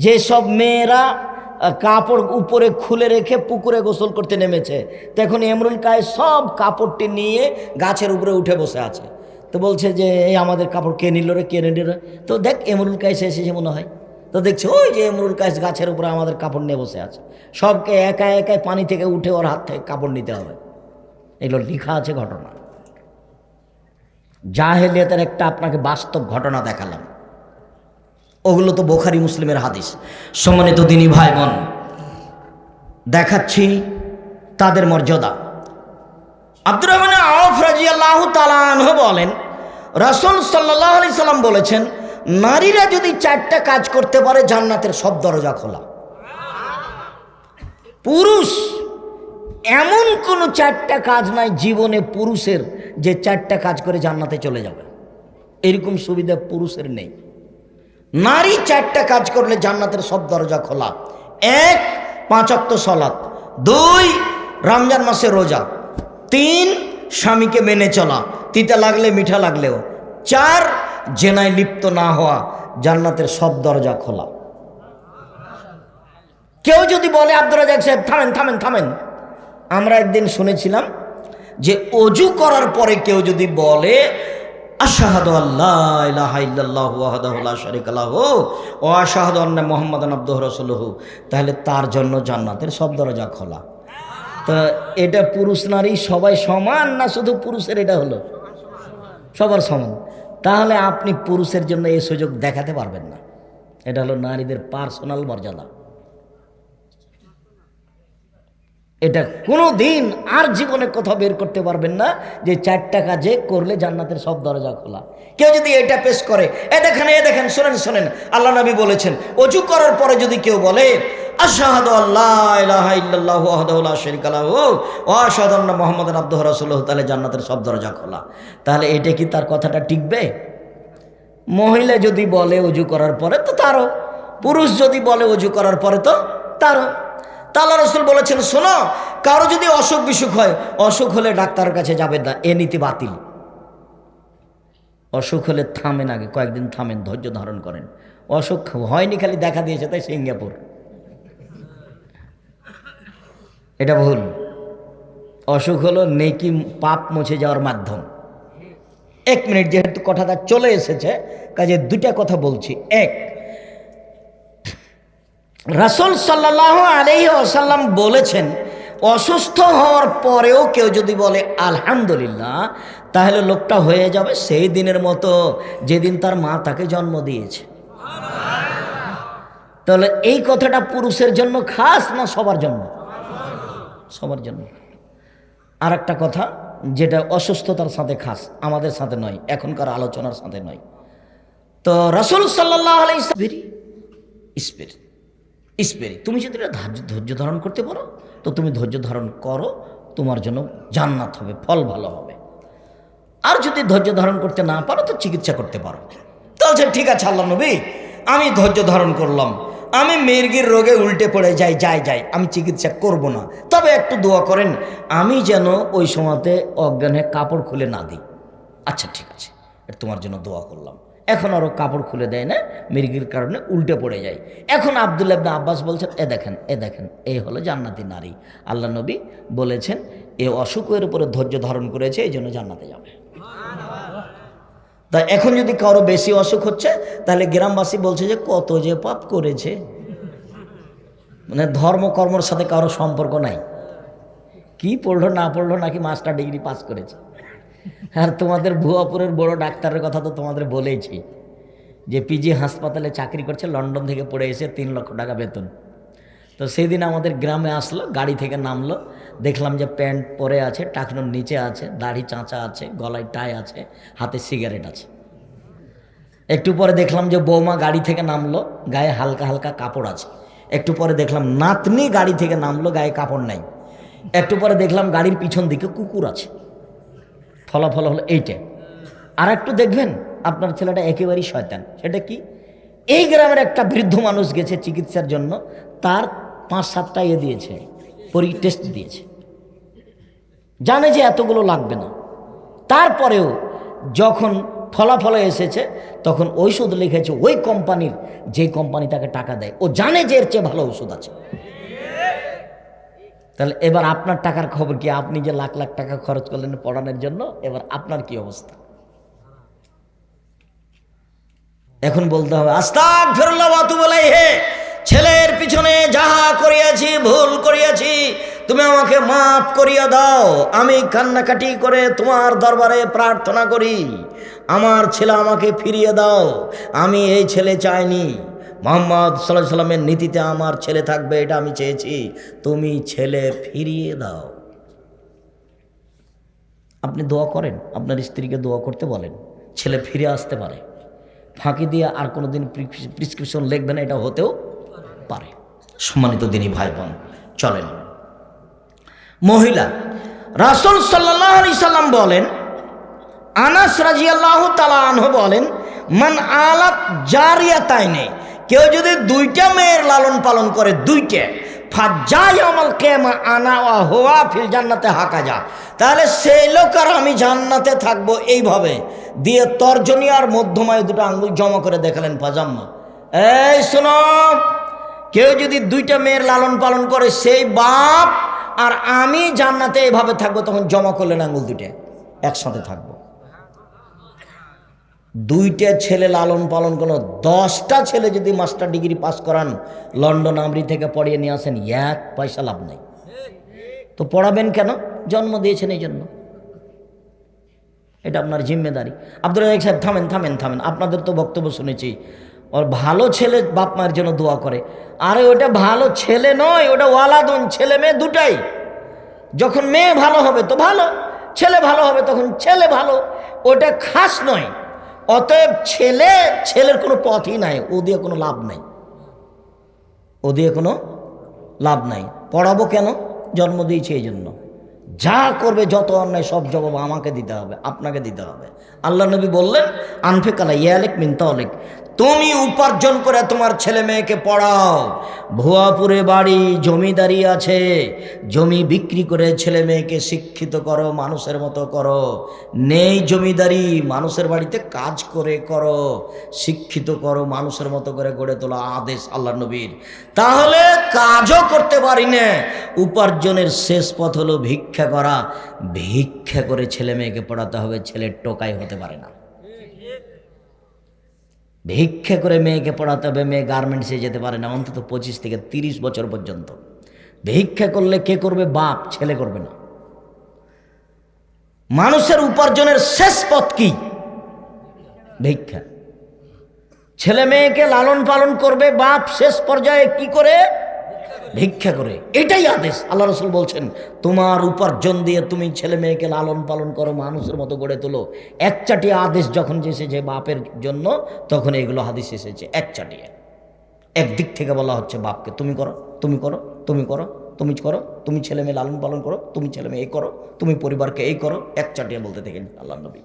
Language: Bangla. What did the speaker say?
যেসব মেয়েরা কাপড় উপরে খুলে রেখে পুকুরে গোসল করতে নেমেছে, তখন এমরুল কায় সব কাপড়টি নিয়ে গাছের উপরে উঠে বসে আছে। তো বলছে যে, এই আমাদের কাপড় কে নিল রে, কে নিল তো দেখ এমরুল কায়েস এসেছে মনে হয়। তো দেখছে, ওই যে এমরুল কায়েস গাছের উপরে আমাদের কাপড় নিয়ে বসে আছে। সবকে একা একাই পানি থেকে উঠে ওর হাত থেকে কাপড় নিতে হবে। এগুলো লেখা আছে ঘটনা। জাহেলিয়াতের একটা আপনাকে বাস্তব ঘটনা দেখালাম। ওগুলো তো বোখারি মুসলিমের হাদিস। সম্মানিত দিনী ভাই বোন দেখাচ্ছি তাদের মর্যাদা। আব্দুর রহমান আউফ রাজিয়াল্লাহ তালাহ বলেন, রাসূল সাল্লাহ আলি সাল্লাম বলেছেন, নারীরা যদি চারটা কাজ করতে পারে, জান্নাতের সব দরজা খোলা। পুরুষ, এমন কোনো চারটা কাজ নাই, জীবনে পুরুষের যে চারটা কাজ করে জান্নাতে চলে যাবে। এরকম সুবিধা পুরুষের নেই। নারী চারটা কাজ করলে জান্নাতের সব দরজা খোলা। এক পাঁচক্ত সলাৎ দুই, রমজান মাসে রোজা। তিন, স্বামীকে মেনে চলা। তিতা লাগলে, মিঠা লাগলেও। চার, জেনায় লিপ্ত না হওয়া। জান্নাতের সব দরজা খোলা। কেউ যদি বলে আব্দুল রাজাক সাহেব, থামেন থামেন থামেন। আমরা একদিন শুনেছিলাম যে অজু করার পরে কেউ যদি বলে আশাহাদু আল্লাহ ইলাহা ইল্লাল্লাহু ওয়াহদাহু লা শারীকা লাহু ওয়া তাহলে তার জন্য জান্নাতের সব দরজা খোলা। তা এটা পুরুষ নারী সবাই সমান না শুধু পুরুষের এটা হলো? সবার সমান। তাহলে আপনি পুরুষের জন্য এই সুযোগ দেখাতে পারবেন না। এটা হলো নারীদের পার্সোনাল মর্যাদা। এটা কোনো দিন আর জীবনে কথা বের করতে পারবেন না যে চারটা কাজে করলে জান্নাতের সব দরজা খোলা। কেউ যদি এটা পেশ করে, এ দেখেন এ দেখেন, শোনেন শোনেন, আল্লাহ নবী বলেছেন, অজু করার পরে যদি কেউ বলে আল্লাহ তাহলে জান্নাতের সব দরজা খোলা। তাহলে এটা কি তার কথাটা টিকবে? মহিলা যদি বলে অজু করার পরে তো তারও, পুরুষ যদি বলে অজু করার পরে তো তারও। তাল্লা রসুল বলেছেন, শোনো, কারও যদি অসুখ বিসুখ হয়, অসুখ হলে ডাক্তারের কাছে যাবেন না, এ নীতি বাতিল। অসুখ হলে থামেন আগে, কয়েকদিন থামেন, ধৈর্য ধারণ করেন। অসুখ হয়নি, খালি দেখা দিয়েছে, তাই সিঙ্গাপুর। এটা ভুল। অসুখ হলো নেকি পাপ মুছে যাওয়ার মাধ্যম। এক মিনিট, যেহেতু কথাটা চলে এসেছে, কাজে দুইটা কথা বলছি। এক রাসুল সাল্লাহ আলহি আসাল্লাম বলেছেন, অসুস্থ হওয়ার পরেও কেউ যদি বলে, আলহামদুলিল্লাহ তাহলে লোকটা হয়ে যাবে সেই দিনের মতো যেদিন তার মা তাকে জন্ম দিয়েছে। তাহলে এই কথাটা পুরুষের জন্য খাস না সবার জন্য? সবার জন্য। আর একটা কথা, যেটা অসুস্থতার সাথে খাস, আমাদের সাথে নয়, এখনকার আলোচনার সাথে নয়। তো রসুল সাল্লাহ স্পিরিট স্পিরিট। তুমি যদি ধৈর্য ধারণ করতে পারো, তো তুমি ধৈর্য ধারণ করো, তোমার জন্য জান্নাত হবে, ফল ভালো হবে। আর যদি ধৈর্য ধারণ করতে না পারো, তো চিকিৎসা করতে পারো। তাহলে ঠিক আছে আল্লাহ নবী, আমি ধৈর্য ধারণ করলাম। আমি মির্গির রোগে উল্টে পড়ে যাই যাই যাই, আমি চিকিৎসা করব না। তবে একটু দোয়া করেন, আমি যেন ওই সময়তে অজ্ঞানে কাপড় খুলে না দিই। আচ্ছা ঠিক আছে তোমার জন্য দোয়া করলাম। এখন আরও কাপড় খুলে দেয় না, মির্গির কারণে উল্টে পড়ে যায়। এখন আবদুল্লাহ ইবনে আব্বাস বলছেন, এ দেখেন এ দেখেন এই হলো জান্নাতি নারী। আল্লাহ নবী বলেছেন, এ অসুখের উপরে ধৈর্য ধারণ করেছে, এই জন্য জান্নাতে যাবে। তা এখন যদি কারও বেশি অসুখ হচ্ছে, তাহলে গ্রামবাসী বলছে যে, কত যে পাপ করেছে। মানে ধর্ম কর্মর সাথে কারও সম্পর্ক নাই। কি পড়ল, না পড়ল, নাকি মাস্টার ডিগ্রি পাস করেছে? আর তোমাদের ভুয়াপুরের বড় ডাক্তারের কথা তো তোমাদের বলেইছি। যে পিজি হাসপাতালে চাকরি করছে, লন্ডন থেকে পড়ে এসে তিন লক্ষ টাকা বেতন। তো সেই দিন আমাদের গ্রামে আসলো, গাড়ি থেকে নামলো, দেখলাম যে প্যান্ট পরে আছে টাকনোর নিচে আছে, দাড়ি চাঁচা আছে, গলায় টাই আছে, হাতে সিগারেট আছে। একটু পরে দেখলাম যে বৌমা গাড়ি থেকে নামলো, গায়ে হালকা হালকা কাপড় আছে। একটু পরে দেখলাম নাতনি গাড়ি থেকে নামলো, গায়ে কাপড় নাই। একটু পরে দেখলাম গাড়ির পিছন দিকে কুকুর আছে। ফলাফল হলো এইটা। আর একটু দেখবেন, আপনার ছেলেটা একেবারেই শয়তান। সেটা কি? এই গ্রামের একটা বৃদ্ধ মানুষ গেছে চিকিৎসার জন্য, তার পাঁচ সাতটা ইয়ে দিয়েছে, পরি টেস্ট দিয়েছে। জানে যে এতগুলো লাগবে না। তারপরেও যখন ফলাফলে এসেছে, তখন ঔষধ লিখেছে, ওই কোম্পানির যে কোম্পানি তাকে টাকা দেয়। ও জানে যে এর চেয়ে ভালো ওষুধ আছে। তাহলে এবার আপনার টাকার খবর কি? আপনি যে লাখ লাখ টাকা খরচ করলেন পড়ানোর জন্য, এবার আপনার কি অবস্থা? এখন বলতে হবে, আস্তাক ফেরুল্লাহ বাতু বলাই হে ছেলের পিছনে যাহা করিয়াছি, ভুল করিয়াছি, তুমি আমাকে মাফ করিয়া দাও। আমি কান্নাকাটি করে তোমার দরবারে প্রার্থনা করি। আমার ছেলে আমাকে ফিরিয়ে দাও। আমি এই ছেলে চাইনি। মোহাম্মদ সাল্লাহ সাল্লামের নীতিতে আমার ছেলে থাকবে, এটা আমি চেয়েছি। তুমি ছেলে ফিরিয়ে দাও। আপনি দোয়া করেন, আপনার স্ত্রীকে দোয়া করতে বলেন, ছেলে ফিরে আসতে পারে। ফাঁকি দিয়ে আর কোনো দিন প্রিসক্রিপশন না, এটা হতেও পারে। সম্মানিত দিনী ভাই বোন চলেন। মহিলা, রাসুল সাল্লাহ আলি সাল্লাম বলেন, আনাস রাজিয়াল্লাহ তালা আনহ বলেন, মান আলাত জারিয়া তাই নেই কেউ যদি দুইটা মেয়ের লালন পালন করে দুইটা ফাজাই আমল কেমা আনা হোয়া ফিল জান্নাতে হাকা যা। তাহলে সেই লোক আর আমি জান্নাতে থাকব এইভাবে। দিয়ে তর্জনী আর মধ্যমায় দুটো আঙ্গুল জমা করে দেখালেন পাজাম্মা এই শোনো, কেউ যদি দুইটা মেয়ের লালন পালন করে সেই বাপ আর আমি জান্নাতে এইভাবে থাকব, তখন জমা করলেন আঙ্গুল দুইটা, একসাথে থাকব। দুইটা ছেলে লালন পালন করল। দশটা ছেলে যদি মাস্টার ডিগ্রি পাস করান, লন্ডন, আমরি থেকে পড়িয়ে নিয়ে আসেন, এক পয়সা লাভ নেই। তো পড়াবেন কেন? জন্ম দিয়েছেন এই জন্য। এটা আপনার জিম্মেদারি। আব্দুল রাজাক সাহেব, থামেন থামেন থামেন। আপনাদের তো বক্তব্য শুনেছি। ওর ভালো ছেলে বাপ মায়ের জন্য দোয়া করে। আরে ওটা ভালো ছেলে নয়, ওটা ওয়ালাদন ছেলে মেয়ে দুটাই। যখন মেয়ে ভালো হবে তো ভালো, ছেলে ভালো হবে তখন ছেলে ভালো। ওটা খাস নয়। অতএব ছেলে, ছেলের কোনো পথই নাই, ও দিয়ে কোনো লাভ নাই। ও দিয়ে কোনো লাভ নাই। পড়াবো কেন? জন্ম দিয়েছে এই জন্য। যা করবে, যত অন্যায় সব জবাব আমাকে দিতে হবে, আপনাকে দিতে হবে। আল্লাহ নবী বললেন, আনফেকালা ইয়ালেক মিনতালেক তুমি উপার্জন করে তোমার ছেলে মেয়েকে পড়াও। ভুয়াপুরে বাড়ি, জমিদারি আছে। জমি বিক্রি করে ছেলে মেয়েকে শিক্ষিত করো, মানুষের মতো করো। নেই জমিদারি, মানুষের বাড়িতে কাজ করে করো। শিক্ষিত করো, মানুষের মতো করে গড়ে তোলা আদেশ আল্লাহ নবীর। তাহলে কাজও করতে পারি না। উপার্জনের শেষ পথ হলো ভিক্ষা করা। ভিক্ষা করে ছেলে মেয়েকে পড়াতে হবে, ছেলের টোকাই হতে পারে না। ভিক্ষা করে মেয়েকে পড়াতে হবে, মেয়ে গার্মেন্টসে যেতে পারে না, অন্তত পঁচিশ থেকে তিরিশ বছর পর্যন্ত। ভিক্ষা করলে কে করবে? বাপ, ছেলে করবে না। মানুষের উপার্জনের শেষ পথ কি? ভিক্ষা। ছেলে মেয়েকে লালন পালন করবে, বাপ শেষ পর্যায়ে কি করে? ভিক্ষা করে। এটাই আদেশ, আল্লাহ রসুল বলছেন, তোমার উপার্জন দিয়ে তুমি ছেলে মেয়েকে লালন পালন করো, মানুষের মতো গড়ে তোলো। এক চাটিয়ে আদেশ যখন এসেছে বাপের জন্য, তখন এগুলো হাদিস এসেছে, এক চাটিয়ে একদিক থেকে বলা হচ্ছে, বাপকে তুমি করো তুমি করো তুমি করো তুমি করো, তুমি ছেলে মেয়ে লালন পালন করো, তুমি ছেলে মেয়ে এই করো, তুমি পরিবারকে এই করো, এক চাটিয়ে বলতে দেখেন আল্লাহ নবী।